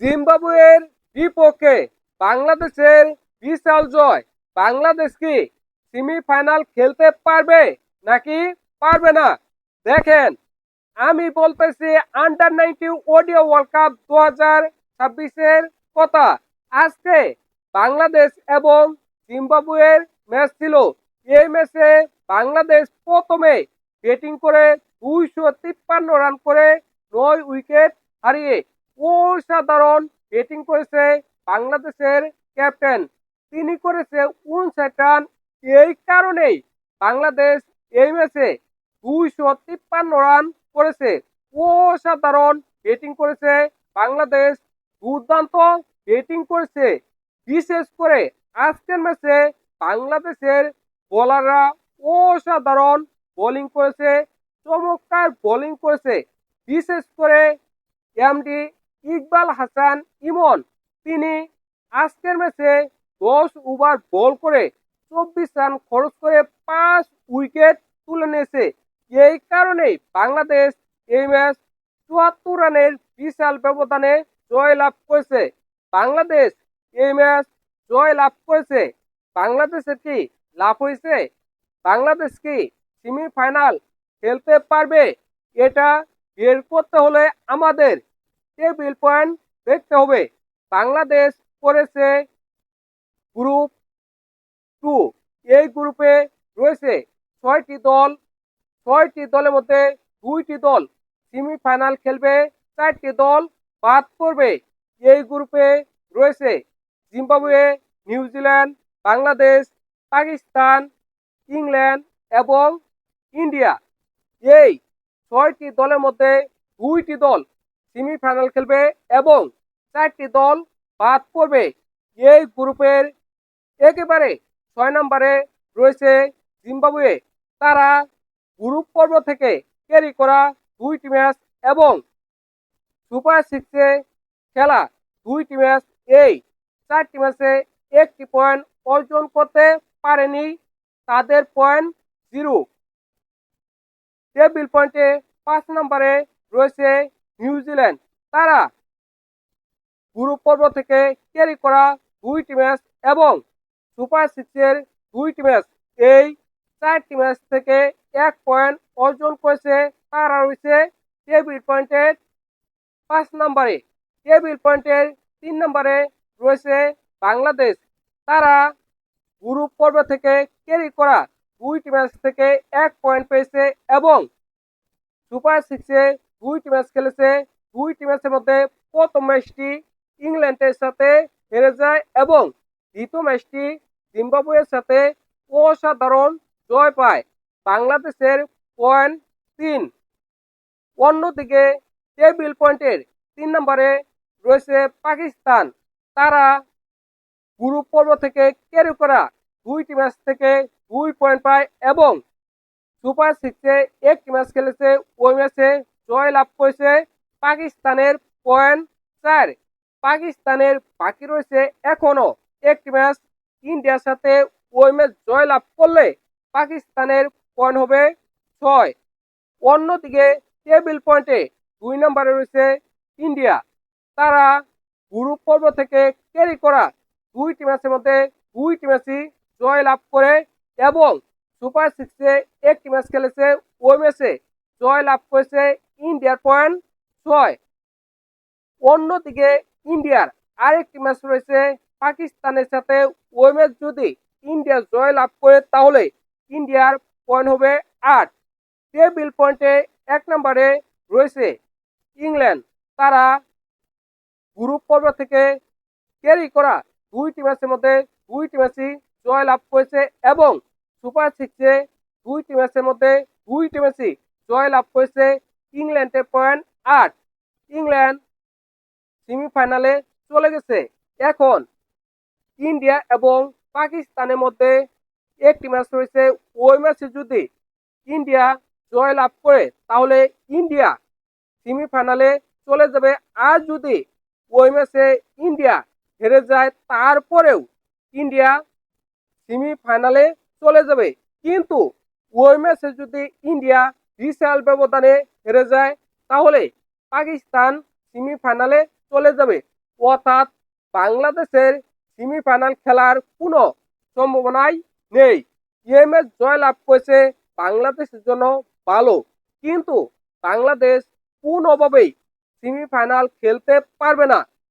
জিম্বাবুয়ের বিপক্ষে বাংলাদেশের বিশাল জয়। বাংলাদেশ কি সেমিফাইনাল খেলতে পারবে নাকি পারবে না? দেখেন, আমি বলতেছি আন্ডার নাইনটিন ওডিও ওয়ার্ল্ড কাপ দু হাজার ছাব্বিশের কথা। আজকে বাংলাদেশ এবং জিম্বাবুয়ের ম্যাচ ছিল। এই ম্যাচে বাংলাদেশ প্রথমে ব্যাটিং করে দুইশো তিপ্পান্ন রান করে নয় উইকেট হারিয়ে অসাধারণ ব্যাটিং করেছে বাংলাদেশের ক্যাপ্টেন। তিনি করেছে উনষাট রান এই কারণেই বাংলাদেশ এই ম্যাচে দুইশো তিপ্পান্ন রান করেছে। অসাধারণ ব্যাটিং করেছে বাংলাদেশ। দুর্দান্ত ব্যাটিং করেছে। বিশেষ করে আজকের ম্যাচে বাংলাদেশের বোলাররা অসাধারণ বোলিং করেছে, চমৎকার বোলিং করেছে। বিশেষ করে এমডি ইকবাল হাসান ইমন। তিনি আজকের ম্যাচে দশ ওভার বল করে চব্বিশ রান খরচ করে পাঁচ উইকেট তুলে নিয়েছে। এই কারণেই বাংলাদেশ এই ম্যাচ চুয়াত্তর রানের বিশাল ব্যবধানে জয় লাভ করেছে। বাংলাদেশ এই ম্যাচ জয় লাভ করেছে। বাংলাদেশের কি লাভ হয়েছে? বাংলাদেশ কি সেমিফাইনাল খেলতে পারবে? এটা বের করতে হলে আমাদের টেবিল পয়েন্ট দেখতে হবে। বাংলাদেশ করেছে গ্রুপ টু এই গ্রুপে রয়েছে ছয়টি দল। ছয়টি দলের মধ্যে দুইটি দল সেমিফাইনাল খেলবে, চারটি দল বাদ পড়বে। এই গ্রুপে রয়েছে Zimbabwe New Zealand Bangladesh Pakistan England এবং ইন্ডিয়া এই ছয়টি দলের মধ্যে দুইটি দল সেমিফাইনাল খেলবে এবং চারটি দল বাদ পড়বে। এই গ্রুপের একেবারে ছয় নম্বরে রয়েছে জিম্বাবুয়ে। তারা গ্রুপ পর্ব থেকে ক্যারি করা দুইটি ম্যাচ এবং সুপার সিক্সে খেলা দুইটি ম্যাচ। এই চারটি ম্যাচে একটি পয়েন্ট অর্জন করতে পারেনি। তাদের পয়েন্ট জিরো। টেবিল পয়েন্টে পাঁচ নম্বরে রয়েছে নিউজিল্যান্ড তারা গ্রুপ পর্ব থেকে ক্যারি করা দুইটি ম্যাচ এবং সুপার সিক্সের দুইটি ম্যাচ। এই চারটি ম্যাচ থেকে এক পয়েন্ট অর্জন করেছে তারা রয়েছে টেবিল পয়েন্টের পাঁচ নম্বরে। টেবিল পয়েন্টের তিন নম্বরে রয়েছে বাংলাদেশ। তারা গ্রুপ পর্ব থেকে ক্যারি করা দুইটি ম্যাচ থেকে এক পয়েন্ট পেয়েছে এবং সুপার সিক্সে দুইটি ম্যাচ খেলেছে। দুইটি ম্যাচের মধ্যে প্রথম ম্যাচটি ইংল্যান্ডের সাথে হেরে যায় এবং দ্বিতীয় ম্যাচটি জিম্বাবুয়ের সাথে অসাধারণ জয় পায়। বাংলাদেশের পয়েন্ট তিন। অন্যদিকে টেবিল পয়েন্টের তিন নম্বরে রয়েছে পাকিস্তান। তারা গ্রুপ পর্ব থেকে ক্যারি করা দুইটি ম্যাচ থেকে দুই পয়েন্ট পায় এবং সুপার সিক্সে একটি ম্যাচ খেলেছে। ওই ম্যাচে জয় লাভ করেছে পাকিস্তানের পয়েন্ট চার। পাকিস্তানের বাকি রয়েছে এখনও একটি ম্যাচ। ইন্ডিয়ার সাথে ওই ম্যাচ জয় লাভ করলে পাকিস্তানের পয়েন্ট হবে ছয়। অন্যদিকে টেবিল পয়েন্টে দুই নম্বরে রয়েছে ইন্ডিয়া। তারা গ্রুপ পর্ব থেকে ক্যারি করা দুইটি ম্যাচের মধ্যে দুইটি ম্যাচই জয় লাভ করে এবং সুপার সিক্সে একটি ম্যাচ খেলেছে। ওই ম্যাচে জয় লাভ করেছে ইন্ডিয়ার পয়েন্ট ছয়। অন্যদিকে ইন্ডিয়ার আরেকটি ম্যাচ রয়েছে পাকিস্তানের সাথে। ওই ম্যাচ যদি ইন্ডিয়া জয় লাভ করে, তাহলে ইন্ডিয়ার পয়েন্ট হবে আট। টেবিল পয়েন্টে এক নম্বরে রয়েছে ইংল্যান্ড। তারা গ্রুপ পর্ব থেকে ক্যারি করা দুইটি ম্যাচের মধ্যে দুইটি ম্যাচই জয় লাভ করেছে এবং সুপার সিক্সে দুইটি ম্যাচের মধ্যে দুইটি ম্যাচই জয় লাভ করেছে ইংল্যান্ডের পয়েন্ট আট। ইংল্যান্ড সেমিফাইনালে চলে গেছে। এখন ইন্ডিয়া এবং পাকিস্তানের মধ্যে একটি ম্যাচ রয়েছে। ওই ম্যাচে যদি ইন্ডিয়া জয় লাভ করে, তাহলে ইন্ডিয়া সেমিফাইনালে চলে যাবে। আর যদি ওই ম্যাচে ইন্ডিয়া হেরে যায়, তারপরেও ইন্ডিয়া সেমিফাইনালে চলে যাবে। কিন্তু ওই ম্যাচে যদি ইন্ডিয়া বিশাল ব্যবধানে হেরে যায়, তাহলে পাকিস্তান সেমিফাইনালে চলে যাবে। অর্থাৎ বাংলাদেশের সেমিফাইনাল খেলার কোনো সম্ভাবনাই নেই। এই জয়লাভ করেছে বাংলাদেশের জন্য ভালো, কিন্তু বাংলাদেশ কোনোভাবেই সেমিফাইনাল খেলতে পারবে না।